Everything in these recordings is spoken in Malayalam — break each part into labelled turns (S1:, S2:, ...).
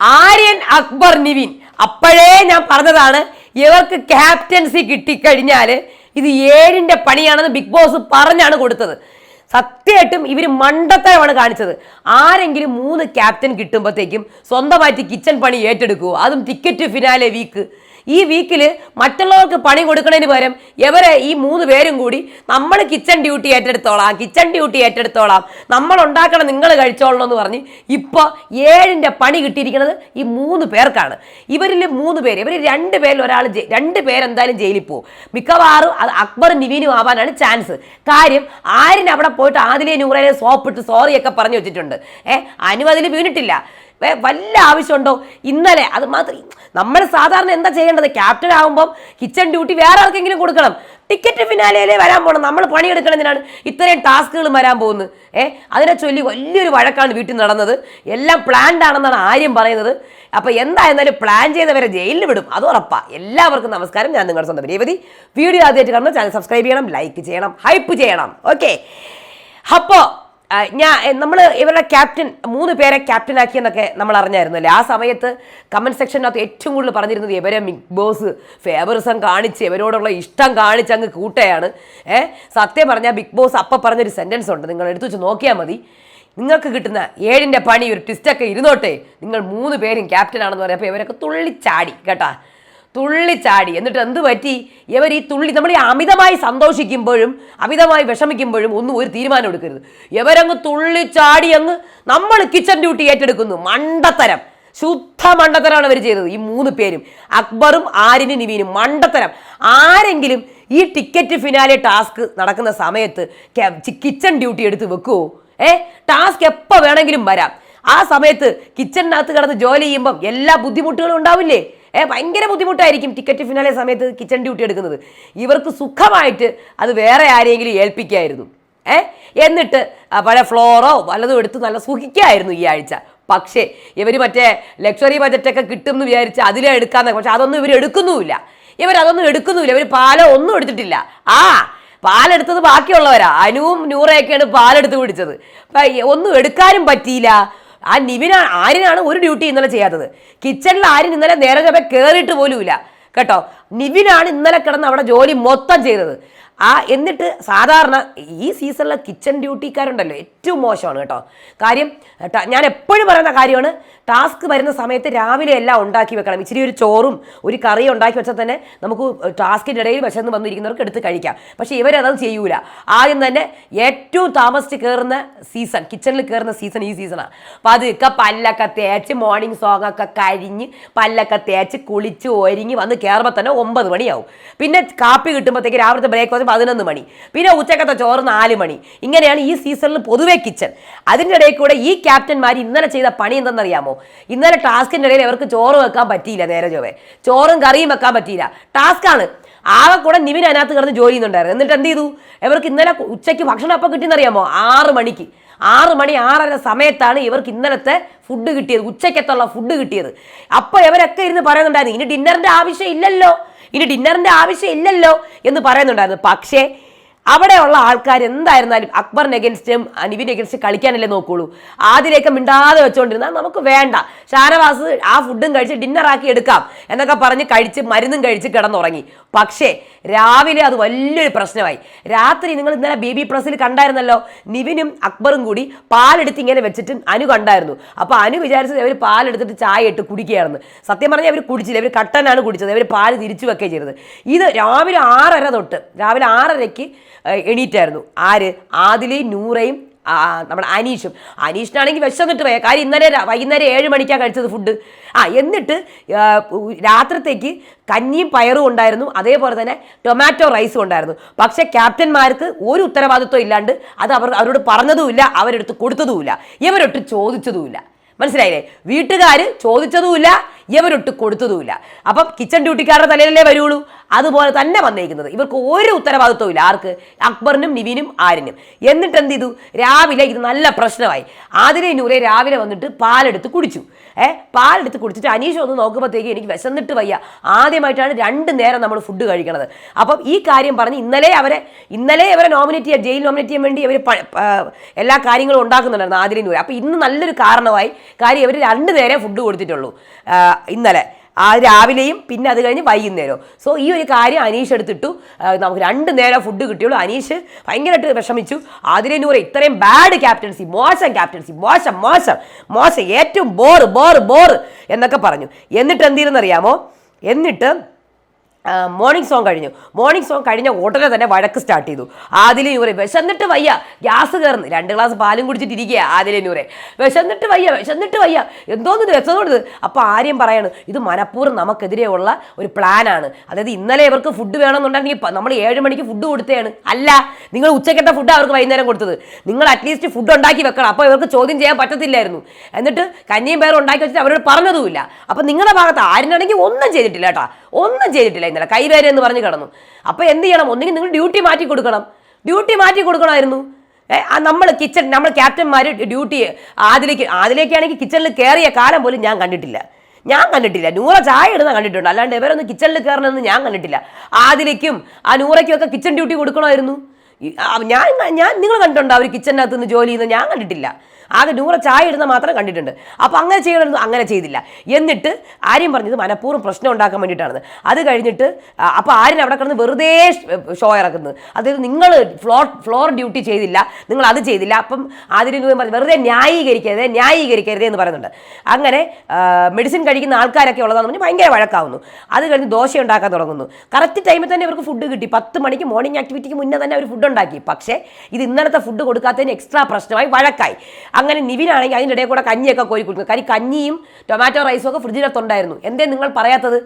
S1: ആര്യൻ അക്ബർ നിവിൻ. അപ്പോഴേ ഞാൻ പറഞ്ഞതാണ് ഇവർക്ക് ക്യാപ്റ്റൻസി കിട്ടിക്കഴിഞ്ഞാൽ ഇത് ഏഴിന്റെ പണിയാണെന്ന് ബിഗ് ബോസ് പറഞ്ഞാണ് കൊടുത്തത്. സത്യമായിട്ടും ഇവർ മണ്ടത്തരമാണ് കാണിച്ചത്. ആരെങ്കിലും മൂന്ന് ക്യാപ്റ്റൻ കിട്ടുമ്പോഴത്തേക്കും സ്വന്തമായിട്ട് കിച്ചൺ പണി ഏറ്റെടുക്കുമോ അതും ടിക്കറ്റ് ഫിനാലെ വീക്ക് ഈ വീക്കിൽ മറ്റുള്ളവർക്ക് പണി കൊടുക്കുന്നതിന് പകരം ഇവരെ ഈ മൂന്ന് പേരും കൂടി നമ്മൾ കിച്ചൺ ഡ്യൂട്ടി ഏറ്റെടുത്തോളാം കിച്ചൺ ഡ്യൂട്ടി ഏറ്റെടുത്തോളാം. നമ്മൾ ഉണ്ടാക്കണം നിങ്ങൾ കഴിച്ചോളണം എന്ന് പറഞ്ഞ് ഇപ്പോൾ ഏഴിന്റെ പണി കിട്ടിയിരിക്കുന്നത് ഈ മൂന്ന് പേർക്കാണ്. ഇവരിൽ മൂന്ന് പേര് ഇവർ രണ്ട് പേരിൽ ഒരാൾ രണ്ട് പേരെന്തായാലും ജയിലിൽ പോകും മിക്കവാറും അത് അക്ബർ നിവീനും ആവാനാണ് ചാൻസ് കാര്യം ആരിന് അവിടെ പോയിട്ട് ആദിലെ നൂറേനെ സോപ്പിട്ട് സോറിയൊക്കെ പറഞ്ഞു വെച്ചിട്ടുണ്ട്. ഏഹ് അനു അതിൽ വീണിട്ടില്ല. വല്ല ആവശ്യമുണ്ടോ? ഇന്നലെ അത് മാത്രം നമ്മൾ സാധാരണ എന്താ ചെയ്യേണ്ടത്? ക്യാപ്റ്റൻ ആകുമ്പം കിച്ചൺ ഡ്യൂട്ടി വേറെ ആർക്കെങ്കിലും കൊടുക്കണം. ടിക്കറ്റ് ഫിനാലയിലേ വരാൻ പോകണം നമ്മൾ പണിയെടുക്കണതിനാണ് ഇത്രയും ടാസ്കുകൾ വരാൻ പോകുന്നത്. ഏ അതിനെ ചൊല്ലി വലിയൊരു വഴക്കാണ് വീട്ടിൽ നടന്നത്. എല്ലാം പ്ലാൻഡ് ആണെന്നാണ് ആര്യം പറയുന്നത്. അപ്പോൾ എന്തായിരുന്നാലും പ്ലാൻ ചെയ്തവരെ ജയിലിൽ വിടും. അത് ഉറപ്പാ. എല്ലാവർക്കും നമസ്കാരം. ഞാൻ നിങ്ങളുടെ സ്വന്തം രേവതി. വീഡിയോ ആദ്യമായിട്ട് കാണുന്ന ചാനൽ സബ്സ്ക്രൈബ് ചെയ്യണം ലൈക്ക് ചെയ്യണം ഹൈപ്പ് ചെയ്യണം. ഓക്കെ അപ്പോൾ ഞാൻ നമ്മൾ ഇവരുടെ ക്യാപ്റ്റൻ മൂന്ന് പേരെ ക്യാപ്റ്റൻ ആക്കിയെന്നൊക്കെ നമ്മൾ അറിഞ്ഞായിരുന്നല്ലേ? ആ സമയത്ത് കമന്റ് സെക്ഷനകത്ത് ഏറ്റവും കൂടുതൽ പറഞ്ഞിരുന്നത് ഇവരെ ബിഗ് ബോസ് ഫേവറിസം കാണിച്ച് ഇവരോടുള്ള ഇഷ്ടം കാണിച്ച് അങ്ങ് കൂട്ടയാണ് ഏ സത്യം പറഞ്ഞാൽ ബിഗ് ബോസ് അപ്പം പറഞ്ഞൊരു സെന്റൻസ് ഉണ്ട്. നിങ്ങൾ എടുത്തു വെച്ച് നോക്കിയാൽ മതി. നിങ്ങൾക്ക് കിട്ടുന്ന ഏഴിന്റെ പണി ഒരു ട്വിസ്റ്റൊക്കെ ഇരുന്നോട്ടെ. നിങ്ങൾ മൂന്ന് പേരും ക്യാപ്റ്റൻ ആണെന്ന് പറയുമ്പോൾ ഇവരൊക്കെ തുള്ളിച്ചാടി കേട്ടാ? തുള്ളിച്ചാടി എന്നിട്ട് എന്ത് പറ്റി? ഇവർ ഈ തുള്ളി നമ്മൾ ഈ അമിതമായി സന്തോഷിക്കുമ്പോഴും അമിതമായി വിഷമിക്കുമ്പോഴും ഒന്നും ഒരു തീരുമാനം എടുക്കരുത്. ഇവരങ്ങ് തുള്ളിച്ചാടി അങ്ങ് നമ്മൾ കിച്ചൺ ഡ്യൂട്ടി ഏറ്റെടുക്കുന്നു. മണ്ടത്തരം. ശുദ്ധ മണ്ടത്തരമാണ് അവർ ചെയ്തത്. ഈ മൂന്ന് പേരും. അക്ബറും ആരിനും നിവീനും. മണ്ടത്തരം. ആരെങ്കിലും ഈ ടിക്കറ്റ് ഫിനാലെ ടാസ്ക് നടക്കുന്ന സമയത്ത് കിച്ചൺ ഡ്യൂട്ടി എടുത്ത് വെക്കുമോ ഏ? ടാസ്ക് എപ്പോൾ വേണമെങ്കിലും വരാം. ആ സമയത്ത് കിച്ചണിനകത്ത് കിടന്ന് ജോലി ചെയ്യുമ്പം എല്ലാ ബുദ്ധിമുട്ടുകളും ഉണ്ടാവില്ലേ? ഏ ഭയങ്കര ബുദ്ധിമുട്ടായിരിക്കും ടിക്കറ്റ് ഫിനാലെ സമയത്ത് കിച്ചൺ ഡ്യൂട്ടി എടുക്കുന്നത്. ഇവർക്ക് സുഖമായിട്ട് അത് വേറെ ആരെയെങ്കിലും ഏൽപ്പിക്കായിരുന്നു. ഏ എന്നിട്ട് പഴയ ഫ്ലോറോ വല്ലതും എടുത്ത് നല്ല സുഖിക്കായിരുന്നു ഈ ആഴ്ച. പക്ഷേ ഇവർ മറ്റേ ലക്ഷറി ബജറ്റൊക്കെ കിട്ടും എന്ന് വിചാരിച്ച് അതിലേ എടുക്കാന്ന്. പക്ഷെ അതൊന്നും ഇവർ എടുക്കുന്നുമില്ല. ഇവരതൊന്നും എടുക്കുന്നുമില്ല. ഇവർ പാലോ ഒന്നും എടുത്തിട്ടില്ല. ആ പാലെടുത്തത് ബാക്കിയുള്ളവരാ. അനുവും നൂറയൊക്കെയാണ് പാലെടുത്ത് പിടിച്ചത്. ഒന്നും എടുക്കാനും പറ്റിയില്ല. ആ നിവിൻ ആരിനാണ് ഒരു ഡ്യൂട്ടി ഇന്നലെ ചെയ്യാത്തത്. കിച്ചണിൽ ആര്യൻ ഇന്നലെ നേരെ ചപ്പ കയറിയിട്ട് പോലുമില്ല. കേട്ടോ? നിവിനാണ് ഇന്നലെ കിടന്ന് അവിടെ ജോലി മൊത്തം ചെയ്തത്. ആ എന്നിട്ട് സാധാരണ ഈ സീസണിലെ കിച്ചൺ ഡ്യൂട്ടിക്കാരുണ്ടല്ലോ ഏറ്റവും മോശമാണ് കേട്ടോ. കാര്യം ഞാൻ എപ്പോഴും പറയുന്ന കാര്യമാണ് ടാസ്ക് വരുന്ന സമയത്ത് രാവിലെ എല്ലാം ഉണ്ടാക്കി വെക്കണം. ഇച്ചിരി ഒരു ചോറും ഒരു കറിയും ഉണ്ടാക്കി വെച്ചാൽ തന്നെ നമുക്ക് ടാസ്കിന്റെ ഇടയിൽ വിശന്ന് വന്നിരിക്കുന്നവർക്ക് എടുത്ത് കഴിക്കാം. പക്ഷേ ഇവരത് ചെയ്യൂല. ആദ്യം തന്നെ ഏറ്റവും താമസിച്ച് കയറുന്ന സീസൺ കിച്ചണിൽ കയറുന്ന സീസൺ ഈ സീസണാണ് അപ്പോൾ അതൊക്കെ പല്ലൊക്കെ തേച്ച് മോർണിംഗ് സോങ് ഒക്കെ കഴിഞ്ഞ് പല്ലൊക്കെ തേച്ച് കുളിച്ച് ഒരുങ്ങി വന്ന് കയറുമ്പോൾ തന്നെ ഒമ്പത് മണിയാവും. പിന്നെ കാപ്പി കിട്ടുമ്പോഴത്തേക്ക് രാവിലത്തെ ബ്രേക്ക്ഫാസ്റ്റ് പതിനൊന്ന് മണി. പിന്നെ ഉച്ചക്കത്തെ ചോറ് നാല് മണി. ഇങ്ങനെയാണ് ഈ സീസണിൽ പൊതുവേ കിച്ചൺ അതിന്റെ ഇടയിൽ കൂടെ ഈ ക്യാപ്റ്റന്മാർ ഇന്നലെ ചെയ്ത പണി എന്തെന്നറിയാമോ? ഇന്നലെ ടാസ്കിന്റെ ഇടയിൽ അവർക്ക് ചോറ് വെക്കാൻ പറ്റിയില്ല നേരെ ചൊവ്വേ. ചോറും കറിയും വെക്കാൻ പറ്റിയില്ല. ടാസ്ക്കാണ് ആകെ കൂടെ നിവിൻ അതിനകത്ത് കിടന്ന് ജോലി ചെയ്യുന്നുണ്ടായിരുന്നു. എന്നിട്ട് എന്ത് ചെയ്തു? ഇവർക്ക് ഇന്നലെ ഉച്ചയ്ക്ക് ഭക്ഷണം അപ്പം കിട്ടിയെന്നറിയാമോ? ആറ് മണിക്ക്. ആറ് മണി ആറര സമയത്താണ് ഇവർക്ക് ഇന്നലത്തെ ഫുഡ് കിട്ടിയത്. ഉച്ചയ്ക്കത്തുള്ള ഫുഡ് കിട്ടിയത്. അപ്പോൾ ഇവരൊക്കെ ഇരുന്ന് പറയുന്നുണ്ടായിരുന്നു ഇനി ഡിന്നറിന്റെ ആവശ്യം ഇല്ലല്ലോ. ഇനി ഡിന്നറിന്റെ ആവശ്യം ഇല്ലല്ലോ എന്ന് പറയുന്നുണ്ടായിരുന്നു. പക്ഷേ അവിടെയുള്ള ആൾക്കാർ എന്തായിരുന്നാലും അക്ബറിന് എഗൻസ്റ്റും നിവിന് എഗൻസ്റ്റ് കളിക്കാനല്ലേ നോക്കുള്ളൂ. ആദ്യമൊക്കെ മിണ്ടാതെ വെച്ചുകൊണ്ടിരുന്നാൽ നമുക്ക് വേണ്ട. ഷാനവാസ് ആ ഫുഡും കഴിച്ച് ഡിന്നറാക്കി എടുക്കാം എന്നൊക്കെ പറഞ്ഞ് കഴിച്ച് മരുന്നും കഴിച്ച് കിടന്നുറങ്ങി. പക്ഷേ രാവിലെ അത് വലിയൊരു പ്രശ്നമായി. രാത്രി നിങ്ങൾ ഇന്നലെ ബി ബി പ്രസിൽ കണ്ടായിരുന്നല്ലോ? നിവിനും അക്ബറും കൂടി പാലെടുത്ത് ഇങ്ങനെ വെച്ചിട്ട് അനു കണ്ടായിരുന്നു. അപ്പോൾ അനു വിചാരിച്ചത് അവർ പാലെടുത്തിട്ട് ചായ ഇട്ട് കുടിക്കുകയായിരുന്നു. സത്യം പറഞ്ഞാൽ അവർ കുടിച്ചില്ല. അവർ കട്ടനാണ് കുടിച്ചത്. അവർ പാൽ തിരിച്ചു വെക്കുകയും ചെയ്തത്. ഇത് രാവിലെ ആറര തൊട്ട് രാവിലെ ആറരയ്ക്ക് എണീറ്റായിരുന്നു. ആര്? ആദിലയും നൂറയും നമ്മുടെ അനീഷും. അനീഷിനാണെങ്കിൽ വിശന്നിട്ട് പോയ കാര്യം ഇന്നലെ വൈകുന്നേരം ഏഴ് മണിക്കാണ് കഴിച്ചത് ഫുഡ്. ആ എന്നിട്ട് രാത്രിത്തേക്ക് കഞ്ഞിയും പയറും ഉണ്ടായിരുന്നു. അതേപോലെ തന്നെ ടൊമാറ്റോ റൈസും ഉണ്ടായിരുന്നു. പക്ഷേ ക്യാപ്റ്റന്മാർക്ക് ഒരു ഉത്തരവാദിത്വം ഇല്ലാണ്ട് അത് അവർ അവരോട് പറഞ്ഞതുമില്ല അവരെടുത്ത് കൊടുത്തതുമില്ല. ഇവരൊട്ട് ചോദിച്ചതുമില്ല. മനസ്സിലായില്ലേ? വീട്ടുകാർ ചോദിച്ചതുമില്ല ഇവരൊട്ട് കൊടുത്തതുമില്ല. അപ്പം കിച്ചൺ ഡ്യൂട്ടിക്കാരുടെ തലയിലല്ലേ വരുള്ളൂ? അതുപോലെ തന്നെ വന്നേക്കുന്നത്. ഇവർക്ക് ഒരു ഉത്തരവാദിത്വവും ഇല്ല. ആർക്ക്? അക്ബറിനും നിവിനും ആരിനും. എന്നിട്ട് എന്ത് ചെയ്തു രാവിലെ ഇത് നല്ല പ്രശ്നമായി. ആതിരെ നൂറെ രാവിലെ വന്നിട്ട് പാലെടുത്ത് കുടിച്ചു. ഏ? പാലെടുത്ത് കുടിച്ചിട്ട് അനീഷ് ഒന്ന് നോക്കുമ്പോഴത്തേക്ക് എനിക്ക് വിശന്നിട്ട് വയ്യ. ആദ്യമായിട്ടാണ് രണ്ട് നേരം നമ്മൾ ഫുഡ് കഴിക്കണത്. അപ്പം ഈ കാര്യം പറഞ്ഞ് ഇന്നലെ അവരെ ഇന്നലെ അവരെ നോമിനേറ്റ് ചെയ്യാൻ ജയിൽ നോമിനേറ്റ് ചെയ്യാൻ വേണ്ടി അവർ എല്ലാ കാര്യങ്ങളും ഉണ്ടാക്കുന്നുണ്ടായിരുന്നു ആതിരെ നൂറെ. അപ്പോൾ ഇന്ന് നല്ലൊരു കാരണമായി. കാര്യം ഇവർ രണ്ട് നേരം ഫുഡ് കൊടുത്തിട്ടുള്ളൂ. ഇന്നലെ ആ രാവിലെയും പിന്നെ അത് കഴിഞ്ഞ് വൈകുന്നേരവും. സോ ഈ ഒരു കാര്യം അനീഷ് എടുത്തിട്ടു. നമുക്ക് രണ്ട് നേരം ഫുഡ് കിട്ടിയുള്ളൂ. അനീഷ് ഭയങ്കരമായിട്ട് വിഷമിച്ചു. ആതിരെ നൂറ് ഇത്രയും ബാഡ് ക്യാപ്റ്റൻസി മോശം ക്യാപ്റ്റൻസി മോശം മോശം മോശം ഏറ്റവും ബോർ ബോർ ബോർ എന്നൊക്കെ പറഞ്ഞു. എന്നിട്ട് എന്തിരുന്നറിയാമോ എന്നിട്ട് മോർണിംഗ് സോങ് കഴിഞ്ഞു. മോർണിംഗ് സോങ് കഴിഞ്ഞ ഉടനെ തന്നെ വഴക്ക് സ്റ്റാർട്ട് ചെയ്തു. ആദിലെ നൂറെ വിശന്നിട്ട് വയ്യ. ഗ്യാസ് കയറുന്നു. രണ്ട് ഗ്ലാസ് പാലും കുടിച്ചിട്ടിരിക്കുക ആദിലെ നൂറെ വിശന്നിട്ട് വയ്യ വിശന്നിട്ട് വയ്യ. എന്തോന്ന് രസമുള്ളത് അപ്പോൾ ആര്യം പറയാണ് ഇത് മനഃപൂർവം നമുക്കെതിരെയുള്ള ഒരു പ്ലാനാണ് അതായത് ഇന്നലെ ഇവർക്ക് ഫുഡ് വേണമെന്നുണ്ടെങ്കിൽ നമ്മൾ ഏഴ് മണിക്ക് ഫുഡ് കൊടുത്തതാണ്. അല്ല നിങ്ങൾ ഉച്ചക്കത്തെ ഫുഡ് അവർക്ക് വൈകുന്നേരം കൊടുത്തത്. നിങ്ങൾ അറ്റ്ലീസ്റ്റ് ഫുഡ് ഉണ്ടാക്കി വെക്കണം. അപ്പോൾ ഇവർക്ക് ചോദ്യം ചെയ്യാൻ പറ്റത്തില്ലായിരുന്നു. എന്നിട്ട് കഞ്ഞിയും പേരും ഉണ്ടാക്കി വെച്ചിട്ട് അവരോട് പറഞ്ഞതുമില്ല. അപ്പോൾ നിങ്ങളുടെ ഭാഗത്ത് ആരിനാണെങ്കിൽ ഒന്നും ചെയ്തിട്ടില്ല കേട്ടോ. ഒന്നും ചെയ്തിട്ടില്ല. ഇന്നലെ വരെ എന്ന് പറഞ്ഞ് കിടന്നു. അപ്പോൾ എന്ത് ചെയ്യണം? ഒന്നുകിൽ നിങ്ങൾ ഡ്യൂട്ടി മാറ്റി കൊടുക്കണം. ഡ്യൂട്ടി മാറ്റി കൊടുക്കണമായിരുന്നു. നമ്മൾ കിച്ചൺ നമ്മൾ ക്യാപ്റ്റന്മാർ ഡ്യൂട്ടി അതിലേക്ക് അതിലേക്കാണെങ്കിൽ കിച്ചണിൽ കയറിയ കാലം പോലും ഞാൻ കണ്ടിട്ടില്ല. ഞാൻ കണ്ടിട്ടില്ല. നൂറ ചായ ഇടുന്ന കണ്ടിട്ടുണ്ട്. അല്ലാണ്ട് ഇവരൊന്നും കിച്ചണിൽ കയറണമെന്ന് ഞാൻ കണ്ടിട്ടില്ല. ആദിലേക്കും ആ നൂറയ്ക്കും ഒക്കെ കിച്ചൺ ഡ്യൂട്ടി കൊടുക്കണമായിരുന്നു. ഞാൻ ഞാൻ നിങ്ങൾ കണ്ടിട്ടുണ്ടോ? അവർ കിച്ചണിനകത്ത് നിന്ന് ജോലി ചെയ്യുന്നത്? ഞാൻ കണ്ടിട്ടില്ല. ആകെ നൂറ് ചായ ഇടുന്ന മാത്രം കണ്ടിട്ടുണ്ട്. അപ്പോൾ അങ്ങനെ ചെയ്യണമെന്ന് അങ്ങനെ ചെയ്തില്ല. എന്നിട്ട് ആര്യം പറഞ്ഞത് മനഃപൂർവം പ്രശ്നം ഉണ്ടാക്കാൻ വേണ്ടിയിട്ടാണ് അത് കഴിഞ്ഞിട്ട് അപ്പോൾ ആര്യൻ അവിടെ കിടന്ന് വെറുതെ ഷോ ഇറക്കുന്നത് അതായത് നിങ്ങൾ ഫ്ലോർ ഫ്ലോർ ഡ്യൂട്ടി ചെയ്തില്ല. നിങ്ങൾ അത് ചെയ്തില്ല. അപ്പം ആതിരി പറഞ്ഞു വെറുതെ ന്യായീകരിക്കരുത് ന്യായീകരിക്കരുത് എന്ന് പറയുന്നുണ്ട്. അങ്ങനെ മെഡിസിൻ കഴിക്കുന്ന ആൾക്കാരൊക്കെ ഉള്ളതാണ് പറഞ്ഞാൽ ഭയങ്കര വഴക്കാവുന്നു. അത് കഴിഞ്ഞ് ദോശ ഉണ്ടാക്കാൻ തുടങ്ങുന്നു. കറക്റ്റ് ടൈമിൽ തന്നെ ഇവർക്ക് ഫുഡ് കിട്ടി. പത്ത് മണിക്ക് മോർണിംഗ് ആക്ടിവിറ്റിക്ക് മുന്നേ തന്നെ അവർ ഫുഡ് ഉണ്ടാക്കി. പക്ഷേ ഇത് ഇന്നലത്തെ ഫുഡ് കൊടുക്കാത്തതിന് എക്സ്ട്രാ പ്രശ്നമായി വഴക്കായി. അങ്ങനെ നിവിനാണെങ്കിൽ അതിന്റെ ഇടയിൽ കൂടെ കഞ്ഞിയൊക്കെ കോരി കൊടുക്കുന്നു കാര്യം കഞ്ഞിയും ടൊമാറ്റോ റൈസും ഒക്കെ ഫ്രിഡ്ജിനകത്തുണ്ടായിരുന്നു എന്തേ നിങ്ങൾ പറയാത്തത്?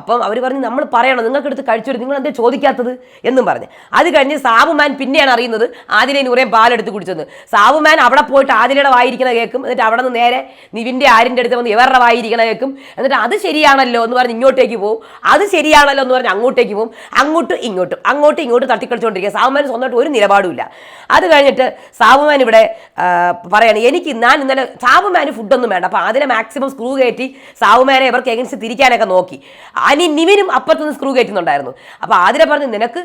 S1: അപ്പം അവർ പറഞ്ഞു നമ്മൾ പറയണം നിങ്ങൾക്ക് എടുത്ത് കഴിച്ചു നിങ്ങൾ എന്താ ചോദിക്കാത്തത്? എന്നും പറഞ്ഞ്. അത് കഴിഞ്ഞ് സാബുമാൻ പിന്നെയാണ് അറിയുന്നത് ആദിലെ നൂറേം പാലെടുത്ത് കുടിച്ചത് സാബുമാൻ അവിടെ പോയിട്ട് ആദിലയുടെ വായിരിക്കണ കേൾക്കും എന്നിട്ട് അവിടെ നിന്ന് നേരെ നിവിന്റെ ആരിന്റെ അടുത്ത് വന്ന് ഇവരുടെ വായിരിക്കണ കേൾക്കും എന്നിട്ട് അത് ശരിയാണല്ലോ എന്ന് പറഞ്ഞ് ഇങ്ങോട്ടേക്ക് പോകും അത് ശരിയാണല്ലോ എന്ന് പറഞ്ഞ് അങ്ങോട്ടേക്ക് പോകും അങ്ങോട്ടും ഇങ്ങോട്ടും അങ്ങോട്ടും ഇങ്ങോട്ടും തട്ടിക്കളിച്ചുകൊണ്ടിരിക്കുക സാബുമാൻ സ്വന്തമായിട്ട് ഒരു നിലപാടുമില്ല. അത് കഴിഞ്ഞിട്ട് സാബുമാൻ ഇവിടെ പറയാണ് എനിക്ക് ഞാൻ ഇന്നലെ സാബുമാന് ഫുഡൊന്നും വേണ്ട. അപ്പോൾ അതിനെ മാക്സിമം സ്ക്രൂ കയറ്റി സാബുമാനെ ഇവർക്ക് എഗൻസ്റ്റ് തിരിക്കാനൊക്കെ നോക്കി. അനി നിവിനും അപ്പുറത്തുനിന്ന് സ്ക്രൂ കയറ്റുന്നുണ്ടായിരുന്നു. അപ്പോൾ ആതിരെ പറഞ്ഞു നിനക്ക്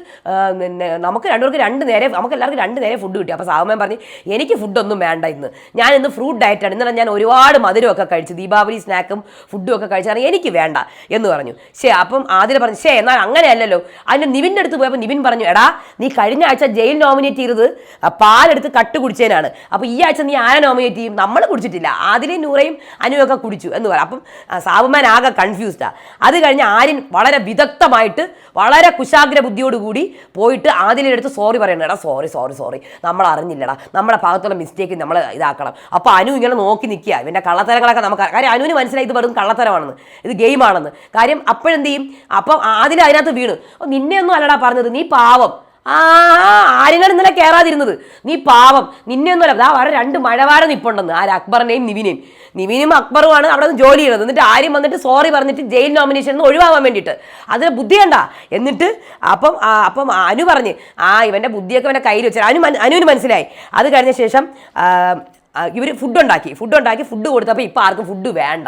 S1: നമുക്ക് രണ്ടുപേർക്ക് രണ്ട് നേരെ നമുക്ക് എല്ലാവർക്കും രണ്ട് നേരെ ഫുഡ് കിട്ടി. അപ്പോൾ സാബുമാൻ പറഞ്ഞു എനിക്ക് ഫുഡൊന്നും വേണ്ട ഇന്ന്. ഞാൻ ഇന്ന് ഫ്രൂട്ട് ഡയറ്റാണ് ഇന്നലെ ഞാൻ ഒരുപാട് മധുരമൊക്കെ കഴിച്ചു. ദീപാവലി സ്നാക്കും ഫുഡും ഒക്കെ കഴിച്ചാൽ എനിക്ക് വേണ്ട. എന്ന് പറഞ്ഞു. ശേ അപ്പം ആതിര പറഞ്ഞു ശേ എന്നാൽ അങ്ങനെയല്ലല്ലോ. അതിന്റെ നിവിന്റെ അടുത്ത് പോയപ്പോൾ നിവിൻ പറഞ്ഞു എടാ നീ കഴിഞ്ഞ ആഴ്ച ജയിൽ നോമിനേറ്റ് ചെയ്തത് പാലെടുത്ത് കട്ട് കുടിച്ചതിനാണ് അപ്പോൾ ഈ ആഴ്ച നീ ആരെ നോമിനേറ്റ് ചെയ്യും? നമ്മൾ കുടിച്ചിട്ടില്ല. ആതിരയും നൂറയും അനുവൊക്കെ കുടിച്ചു. എന്ന് പറയാം അപ്പം സാവുമാൻ ആകെ കൺഫ്യൂസ്ഡാണ് അത് കഴിഞ്ഞ് ആര്യൻ വളരെ വിദഗ്ധമായിട്ട് വളരെ കുശാഗ്ര ബുദ്ധിയോടുകൂടി പോയിട്ട് ആദിലിന്റെ അടുത്ത് സോറി പറയണം സോറി സോറി സോറി നമ്മൾ അറിഞ്ഞില്ലടാ നമ്മുടെ ഭാഗത്തുള്ള മിസ്റ്റേക്ക് നമ്മൾ ഇതാക്കണം. അപ്പോൾ അനു ഇങ്ങനെ നോക്കി നിൽക്കുക. ഇവന്റെ കള്ളത്തരങ്ങളൊക്കെ നമുക്ക്. കാര്യം അനുവിന് മനസ്സിലായി ഇത് വെറും കള്ളത്തരമാണെന്ന്. ഇത് ഗെയിമാണെന്ന്. കാര്യം അപ്പോഴെന്ത് ചെയ്യും? അപ്പം ആദിൽ അതിനകത്ത് വീണ്. നിന്നെ ഒന്നും അല്ലടാ പറഞ്ഞത്. നീ പാവം. ആ ആര്യങ്ങൾ ഇന്നലെ കയറാതിരുന്നത് നീ പാവം. നിന്നെ ഒന്നുമല്ല അതാ വേറെ രണ്ട് മഴവാരം നിപ്പുണ്ടെന്ന്. ആര് അക്ബറിനെയും നിവിനെയും. നിവിനും അക്ബറുമാണ് അവിടെ നിന്ന് ജോലി ചെയ്യുന്നത് എന്നിട്ട് ആരും വന്നിട്ട് സോറി പറഞ്ഞിട്ട് ജയിൽ നോമിനേഷൻ നിന്ന് ഒഴിവാകാൻ വേണ്ടിയിട്ട്. അതിന് ബുദ്ധി കണ്ട. എന്നിട്ട് അപ്പം അപ്പം അനു പറഞ്ഞ് ആ ഇവന്റെ ബുദ്ധിയൊക്കെ ഇവന്റെ കയ്യിൽ വെച്ചാൽ അനു അനുവിന് മനസ്സിലായി. അത് കഴിഞ്ഞ ശേഷം ഇവർ ഫുഡ് ഉണ്ടാക്കി ഫുഡ് ഉണ്ടാക്കി ഫുഡ് കൊടുത്തപ്പോൾ ഇപ്പം ആർക്കും ഫുഡ് വേണ്ട.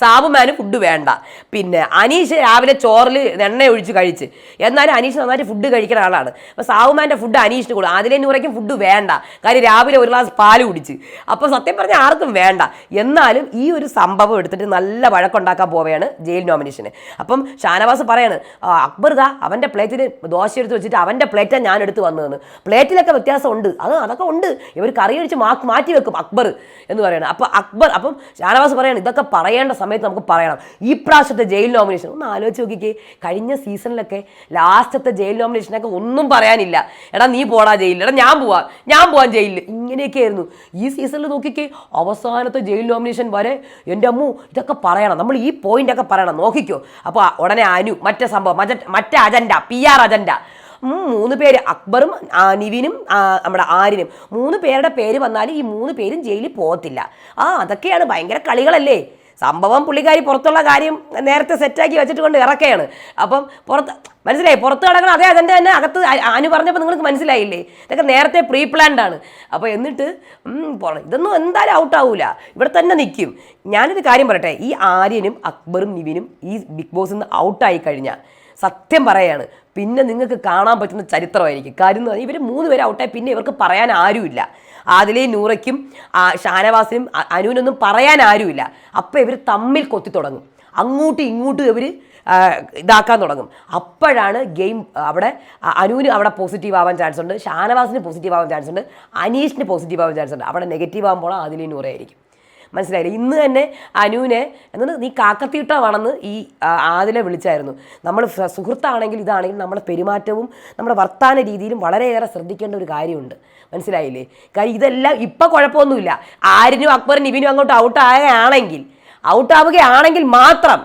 S1: സാബുമാന് ഫുഡ് വേണ്ട. പിന്നെ അനീഷ് രാവിലെ ചോറിൽ എണ്ണ ഒഴിച്ച് കഴിച്ച്. എന്നാലും അനീഷ് നന്നായിട്ട് ഫുഡ് കഴിക്കുന്ന ആളാണ്. അപ്പോൾ സാബുമാന്റെ ഫുഡ് അനീഷിന് കൊടുക്കും. അതിലേ നൂറയ്ക്കും ഫുഡ് വേണ്ട. കാര്യം രാവിലെ ഒരു ഗ്ലാസ് പാൽ കുടിച്ച്. അപ്പോൾ സത്യം പറഞ്ഞാൽ ആർക്കും വേണ്ട. എന്നാലും ഈ ഒരു സംഭവം എടുത്തിട്ട് നല്ല വഴക്കുണ്ടാക്കാൻ പോവുകയാണ് ജയിൽ നോമിനേഷന്. അപ്പം ഷാനവാസ് പറയാണ് "ആ, അക്ബർ ദാ അവന്റെ പ്ലേറ്റിൽ ദോശ എടുത്ത് വെച്ചിട്ട് അവന്റെ പ്ലേറ്റാണ് ഞാൻ എടുത്ത് വന്നതെന്ന്. പ്ലേറ്റിലൊക്കെ വ്യത്യാസമുണ്ട് അത് അതൊക്കെ ഉണ്ട്. ഇവർ കറി ഒഴിച്ച് മാറ്റി വെക്കും. അക്ബർ എന്ന് പറയുന്നത് അപ്പോൾ അക്ബർ അപ്പം ഷാനവാസ് പറയാണ് ഇതൊക്കെ പറയേണ്ട സമയത്ത് നമുക്ക് പറയണം. ഈ പ്രാവശ്യത്തെ ജയിൽ നോമിനേഷൻ ഒന്ന് ആലോചിച്ച് നോക്കിക്കേ. കഴിഞ്ഞ സീസണിലൊക്കെ ലാസ്റ്റത്തെ ജയിൽ നോമിനേഷനൊക്കെ ഒന്നും പറയാനില്ല. എടാ നീ പോടാ ജയിലിൽ. എടാ ഞാൻ പോവാം. ഞാൻ പോവാൻ ജയിലിൽ. ഇങ്ങനെയൊക്കെ ആയിരുന്നു ഈ സീസണിൽ നോക്കിക്കേ അവസാനത്തെ ജയിൽ നോമിനേഷൻ വരെ എന്റെ അമ്മു ഇതൊക്കെ പറയണം. നമ്മൾ ഈ പോയിന്റ് ഒക്കെ പറയണം. നോക്കിക്കോ. അപ്പോൾ ഉടനെ അനു മറ്റേ സംഭവം മറ്റേ അജണ്ട പി ആർ അജണ്ട മൂന്ന് പേര് അക്ബറും നിവിനും നമ്മുടെ ആരിനും മൂന്ന് പേരുടെ പേര് വന്നാൽ ഈ മൂന്ന് പേരും ജയിലിൽ പോകത്തില്ല. ആ അതൊക്കെയാണ് ഭയങ്കര കളികളല്ലേ? സംഭവം പുള്ളിക്കാരി പുറത്തുള്ള കാര്യം നേരത്തെ സെറ്റാക്കി വെച്ചിട്ട് കൊണ്ട് ഇറക്കുകയാണ് അപ്പം പുറത്ത് മനസ്സിലായി? പുറത്ത് കിടക്കണം അതേ അതിന്റെ തന്നെ അകത്ത് ആന് പറഞ്ഞപ്പോൾ നിങ്ങൾക്ക് മനസ്സിലായില്ലേ? ഇതൊക്കെ നേരത്തെ പ്രീ പ്ലാൻഡ് ആണ്. അപ്പോൾ എന്നിട്ട്. ഇതൊന്നും എന്തായാലും ഔട്ട് ആവൂല. ഇവിടെ തന്നെ നിൽക്കും ഞാനൊരു കാര്യം പറയട്ടെ? ഈ ആര്യനും അക്ബറും നിവിനും ഈ ബിഗ് ബോസിൽ നിന്ന് ഔട്ടായി കഴിഞ്ഞാൽ സത്യം പറയാണ്. പിന്നെ നിങ്ങൾക്ക് കാണാൻ പറ്റുന്ന ചരിത്രമായിരിക്കും. കാര്യം എന്ന് ഇവർ മൂന്ന് പേര് ഔട്ടായി പിന്നെ ഇവർക്ക് പറയാൻ ആരുമില്ല. ആദിലെയും നൂറയ്ക്കും ഷാനവാസിനും അനുവിനൊന്നും പറയാൻ ആരുമില്ല. അപ്പോൾ ഇവർ തമ്മിൽ കൊത്തി തുടങ്ങും. അങ്ങോട്ടും ഇങ്ങോട്ടും ഇവർ ഇതാക്കാൻ തുടങ്ങും. അപ്പോഴാണ് ഗെയിം അവിടെ അനുവിന് അവിടെ പോസിറ്റീവ് ആവാൻ ചാൻസ് ഉണ്ട്. ഷാനവാസിന് പോസിറ്റീവ് ആവാൻ ചാൻസ് ഉണ്ട്. അനീഷിന് പോസിറ്റീവ് ആവാൻ ചാൻസ് ഉണ്ട്. അവിടെ നെഗറ്റീവ് ആകുമ്പോൾ ആദിലെയും നൂറയായിരിക്കും മനസ്സിലായില്ലേ? ഇന്ന് തന്നെ അനുവിനെ എന്നിട്ട് നീ കാക്കത്തീട്ടമാണെന്ന് ഈ ആദിലെ വിളിച്ചായിരുന്നു. നമ്മൾ സുഹൃത്താണെങ്കിൽ ഇതാണെങ്കിൽ നമ്മുടെ പെരുമാറ്റവും നമ്മുടെ വർത്താന രീതിയിലും വളരെയേറെ ശ്രദ്ധിക്കേണ്ട ഒരു കാര്യമുണ്ട്. മനസ്സിലായില്ലേ? കാര്യം ഇതെല്ലാം ഇപ്പം കുഴപ്പമൊന്നുമില്ല. ആരിനും അക്ബറിനും ഇവനും അങ്ങോട്ട് ഔട്ട് ഔട്ടാകുകയാണെങ്കിൽ ഔട്ടാവുകയാണെങ്കിൽ മാത്രം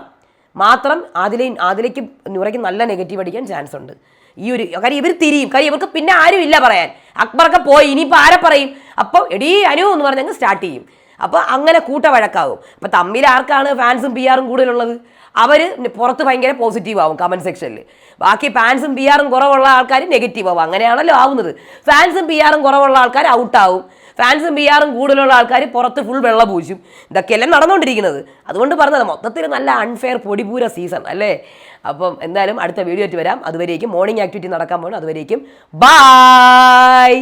S1: മാത്രം അതിലെ അതിലേക്ക് നുറയ്ക്ക് നല്ല നെഗറ്റീവ് അടിക്കാൻ ചാൻസ് ഉണ്ട്. ഈ ഒരു കാര്യം ഇവർ തിരിയും. കാര്യം ഇവർക്ക് പിന്നെ ആരും ഇല്ല പറയാൻ. അക്ബറൊക്കെ പോയി ഇനിയിപ്പോൾ ആരെ പറയും? അപ്പോൾ എടീ അനു എന്ന് പറഞ്ഞങ്ങ് സ്റ്റാർട്ട് ചെയ്യും. അപ്പോൾ അങ്ങനെ കൂട്ട വഴക്കാവും അപ്പോൾ തമ്മിൽ ആർക്കാണ് ഫാൻസും പി ആറും കൂടുതലുള്ളത്? അവർ പുറത്ത് ഭയങ്കര പോസിറ്റീവ് ആവും കമന്റ് സെക്ഷനിൽ ബാക്കി ഫാൻസും പി ആറും കുറവുള്ള ആൾക്കാർ നെഗറ്റീവ് ആവും. അങ്ങനെയാണല്ലോ ആവുന്നത്. ഫാൻസും പി ആറും കുറവുള്ള ആൾക്കാർ ഔട്ടാവും ഫാൻസും പി ആറും കൂടുതലുള്ള ആൾക്കാർ പുറത്ത് ഫുൾ വെള്ള പൂശും. ഇതൊക്കെയല്ലേ നടന്നുകൊണ്ടിരിക്കുന്നത് അതുകൊണ്ട് പറഞ്ഞത് മൊത്തത്തിൽ നല്ല അൺഫെയർ പൊടിപൂര സീസൺ അല്ലേ? അപ്പം എന്തായാലും അടുത്ത വീഡിയോ ആയിട്ട് വരാം. അതുവരേക്കും മോർണിംഗ് ആക്ടിവിറ്റി നടക്കാൻ പോകണം അതുവരേക്കും ബായ്